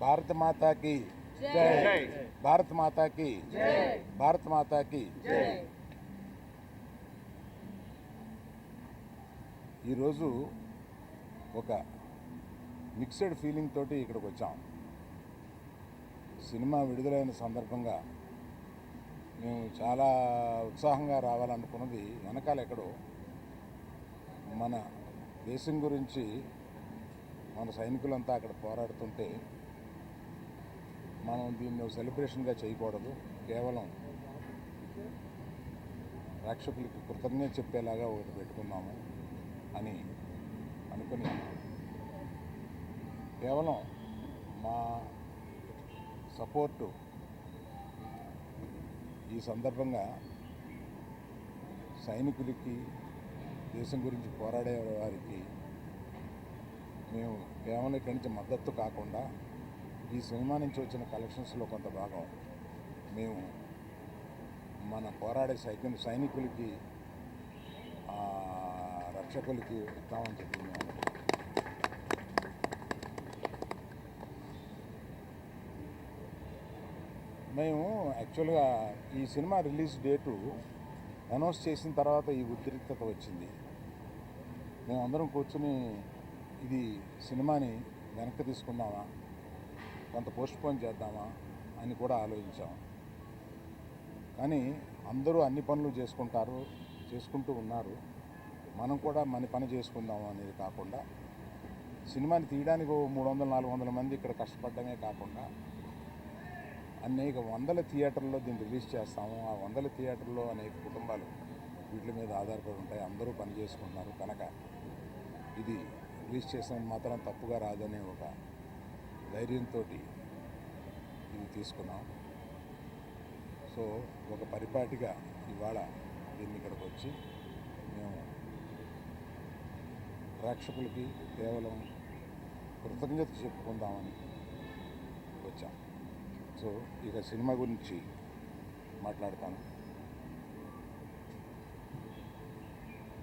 భారత మాతాకి జై. భారత మాతాకి భారత మాతాకి ఈరోజు ఒక మిక్స్డ్ ఫీలింగ్ తోటి ఇక్కడికి వచ్చాం. సినిమా విడుదలైన సందర్భంగా మేము చాలా ఉత్సాహంగా రావాలనుకున్నది వెనకాల ఎక్కడో మన దేశం గురించి మన సైనికులంతా అక్కడ పోరాడుతుంటే మనం దీన్ని సెలబ్రేషన్గా చేయకూడదు. కేవలం ప్రేక్షకులకి కృతజ్ఞత చెప్పేలాగా ఒకటి పెట్టుకున్నాము అని అనుకుని కేవలం మా సపోర్టు ఈ సందర్భంగా సైనికులకి దేశం గురించి పోరాడే వారికి మేము కేవలం ఇక్కడి నుంచి మద్దతు కాకుండా ఈ సినిమా నుంచి వచ్చిన కలెక్షన్స్లో కొంత భాగం మేము మన పోరాడే సైకిల్ సైనికులకి రక్షకులకి ఇస్తామని చెప్పి మేము మేము యాక్చువల్గా ఈ సినిమా రిలీజ్ డేటు అనౌన్స్ చేసిన తర్వాత ఈ ఉద్రిక్తత వచ్చింది. మేము అందరం కూర్చుని ఇది సినిమాని వెనక్కి తీసుకుందామా? కొంత పోస్ట్పోన్ చేద్దామా అని కూడా ఆలోచించాం. కానీ అందరూ అన్ని పనులు చేసుకుంటారు చేసుకుంటూ ఉన్నారు. మనం కూడా మన పని చేసుకుందాం అనేది కాకుండా సినిమాని తీయడానికి ఓ మూడు వందల నాలుగు వందల మంది ఇక్కడ కష్టపడడమే కాకుండా అనేక వందల థియేటర్లో దీన్ని రిలీజ్ చేస్తాము. ఆ వందల థియేటర్లో అనేక కుటుంబాలు వీటి మీద ఆధారపడి ఉంటాయి. అందరూ పని చేసుకుంటున్నారు. కనుక ఇది రిలీజ్ చేసిన మాత్రం తప్పుగా రాదనే ఒక ధైర్యంతో ఇది తీసుకున్నాం. సో ఒక పరిపాటిగా ఇవాళ దీన్ని ఇక్కడికి వచ్చి మేము ప్రేక్షకులకి కేవలం కృతజ్ఞత చెప్పుకుందామని వచ్చాం. సో ఇక సినిమా గురించి మాట్లాడతాను.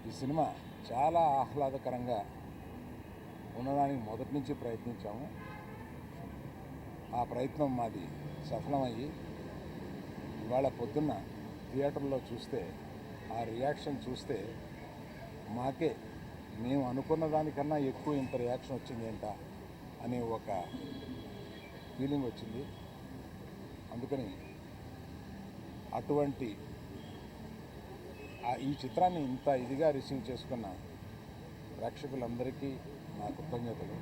ఈ సినిమా చాలా ఆహ్లాదకరంగా ఉండడానికి మొదటి నుంచి ప్రయత్నించాము. ఆ ప్రయత్నం మాది సఫలమయ్యి ఇవాళ పొద్దున్న థియేటర్లో చూస్తే ఆ రియాక్షన్ చూస్తే మాకే మేము అనుకున్న దానికన్నా ఎక్కువ ఇంత రియాక్షన్ వచ్చింది ఏంట అనే ఒక ఫీలింగ్ వచ్చింది. అందుకని అటువంటి ఆ- ఈ చిత్రాన్ని ఇంత ఇదిగా రిసీవ్ చేసుకున్న ప్రేక్షకులందరికీ నా కృతజ్ఞతలు.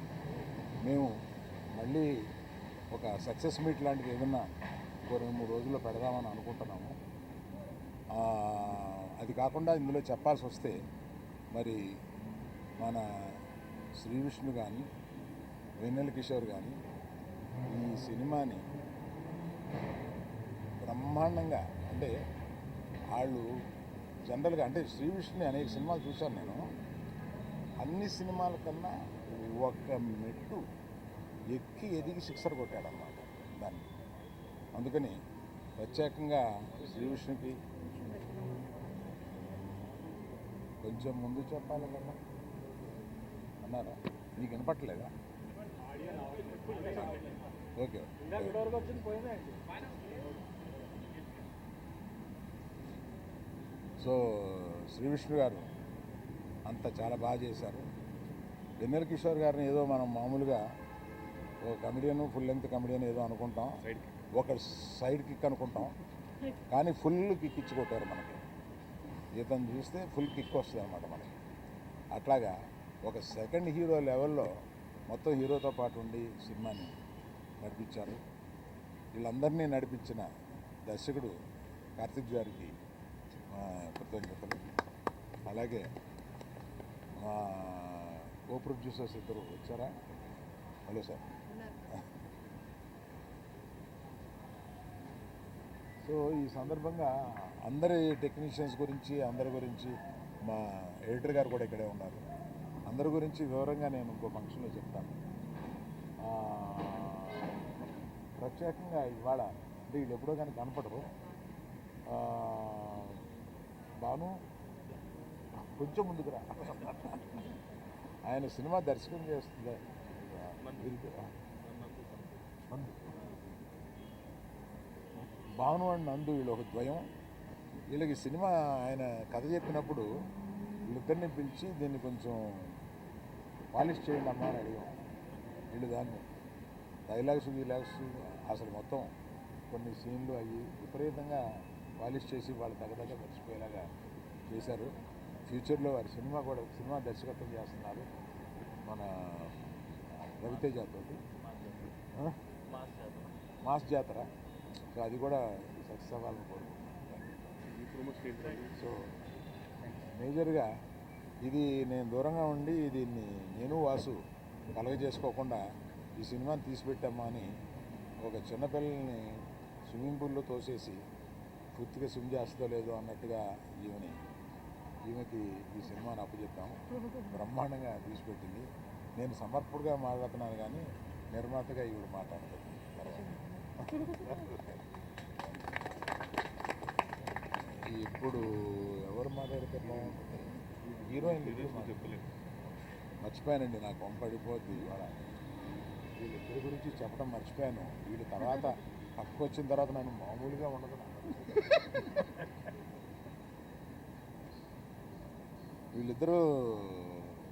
మేము మళ్ళీ ఒక సక్సెస్ మీట్ లాంటిది ఏదన్నా ఇంకో రెండు మూడు రోజుల్లో పెడదామని అనుకుంటున్నాము. అది కాకుండా ఇందులో చెప్పాల్సి వస్తే మరి మన శ్రీ విష్ణు కానీ వెన్నెల కిషోర్ కానీ ఈ సినిమాని బ్రహ్మాండంగా అంటే వాళ్ళు జనరల్గా అంటే శ్రీ విష్ణుని అనేక సినిమాలు చూశాను నేను. అన్ని సినిమాల కన్నా ఒక మెట్టు ఎక్కి ఎదిగి సిక్సర్ కొట్టాడన్నమాట దాన్ని. అందుకని ప్రత్యేకంగా శ్రీవిష్ణుకి కొంచెం ముందు చెప్పాలి కదా. అన్నారా? నీకు వినపట్టలేదా? ఓకే. సో శ్రీ విష్ణు గారు అంత చాలా బాగా చేశారు. వెన్నెల కిషోర్ గారిని ఏదో మనం మామూలుగా కమెడియన్ ఫుల్ లెంగ్త్ కమెడియన్ ఏదో అనుకుంటాం. ఒక సైడ్ కిక్ అనుకుంటాం. కానీ ఫుల్ కిక్ ఇచ్చి కొట్టారు మనకి. ఇతను చూస్తే ఫుల్ కిక్ వస్తుంది అనమాట మనకి. అట్లాగా ఒక సెకండ్ హీరో లెవెల్లో మొత్తం హీరోతో పాటు ఉండి సినిమాని నడిపించారు. వీళ్ళందరినీ నడిపించిన దర్శకుడు కార్తిక్ గారికి కృతజ్ఞతలు. అలాగే మా కో ప్రొడ్యూసర్స్ ఇద్దరు వచ్చారా? Hello sir. సో ఈ సందర్భంగా అందరి టెక్నీషియన్స్ గురించి అందరి గురించి మా ఎడిటర్ గారు కూడా ఇక్కడే ఉన్నారు. అందరి గురించి వివరంగా నేను ఇంకో ఫంక్షన్లో చెప్తాను. ప్రత్యేకంగా ఇవాళ అంటే వీళ్ళు ఎప్పుడో కానీ కనపడరు. బాను భాను కొంచెం ముందుకు రా. ఆయన సినిమా దర్శకం చేస్తుంది. భాను అండ్ నందు వీళ్ళు ఒక ద్వయం. వీళ్ళకి సినిమా ఆయన కథ చెప్పినప్పుడు వీళ్ళిద్దరిని పిలిచి దీన్ని కొంచెం పాలిష్ చేయండి అమ్మా అని అడిగాం. వీళ్ళు దాన్ని డైలాగ్స్ వీలాగ్స్ అసలు మొత్తం కొన్ని సీన్లు అవి విపరీతంగా పాలిష్ చేసి వాళ్ళు తగ్గదగ్గ మర్చిపోయేలాగా చేశారు. ఫ్యూచర్లో వారి సినిమా కూడా సినిమా దర్శకత్వం చేస్తున్నారు మన రవితేజ? మాస్ జాతర. సో అది కూడా సక్సెస్ అవ్వాలని కోరుకుంటున్నాను. సో మేజర్గా ఇది నేను దూరంగా ఉండి దీన్ని నేను వాసు కలగ చేసుకోకుండా ఈ సినిమాని తీసిపెట్టామా అని ఒక చిన్నపిల్లల్ని స్విమ్మింగ్ పూల్లో తోసేసి పూర్తిగా స్విమ్ చేస్తుందో లేదో అన్నట్టుగా ఈమెని ఈమెకి ఈ సినిమాని అప్పచెప్పాము. బ్రహ్మాండంగా తీసిపెట్టింది. నేను సమర్పుడుగా మాట్లాడుతున్నాను కానీ నిర్మాతగా ఈవిడ మాట్లాడుతుంది ఇప్పుడు ఎవరు మాట్లాడితే బాగుంటుంది? హీరోయిన్ చెప్పలేదు మర్చిపోయానండి నాకు పంపడిపోద్ది ఇవాళ. వీళ్ళిద్దరి గురించి చెప్పడం మర్చిపోయాను. వీళ్ళు తర్వాత పక్కకు వచ్చిన తర్వాత నన్ను మామూలుగా ఉండదు. వీళ్ళిద్దరూ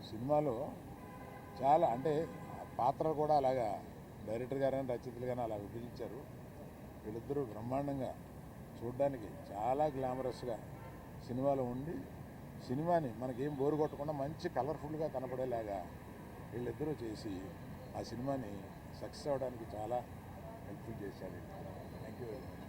సినిమాలో చాలా అంటే పాత్రలు కూడా అలాగా డైరెక్టర్ గారు కానీ రచయితలు కానీ అలా విభజించారు వీళ్ళిద్దరూ బ్రహ్మాండంగా చూడడానికి చాలా గ్లామరస్గా సినిమాలో ఉండి సినిమాని మనకేం బోరు కొట్టకుండా మంచి కలర్ఫుల్గా కనపడేలాగా వీళ్ళిద్దరూ చేసి ఆ సినిమాని సక్సెస్ అవ్వడానికి చాలా హెల్ప్ఫుల్ చేశారు. Thank you very much.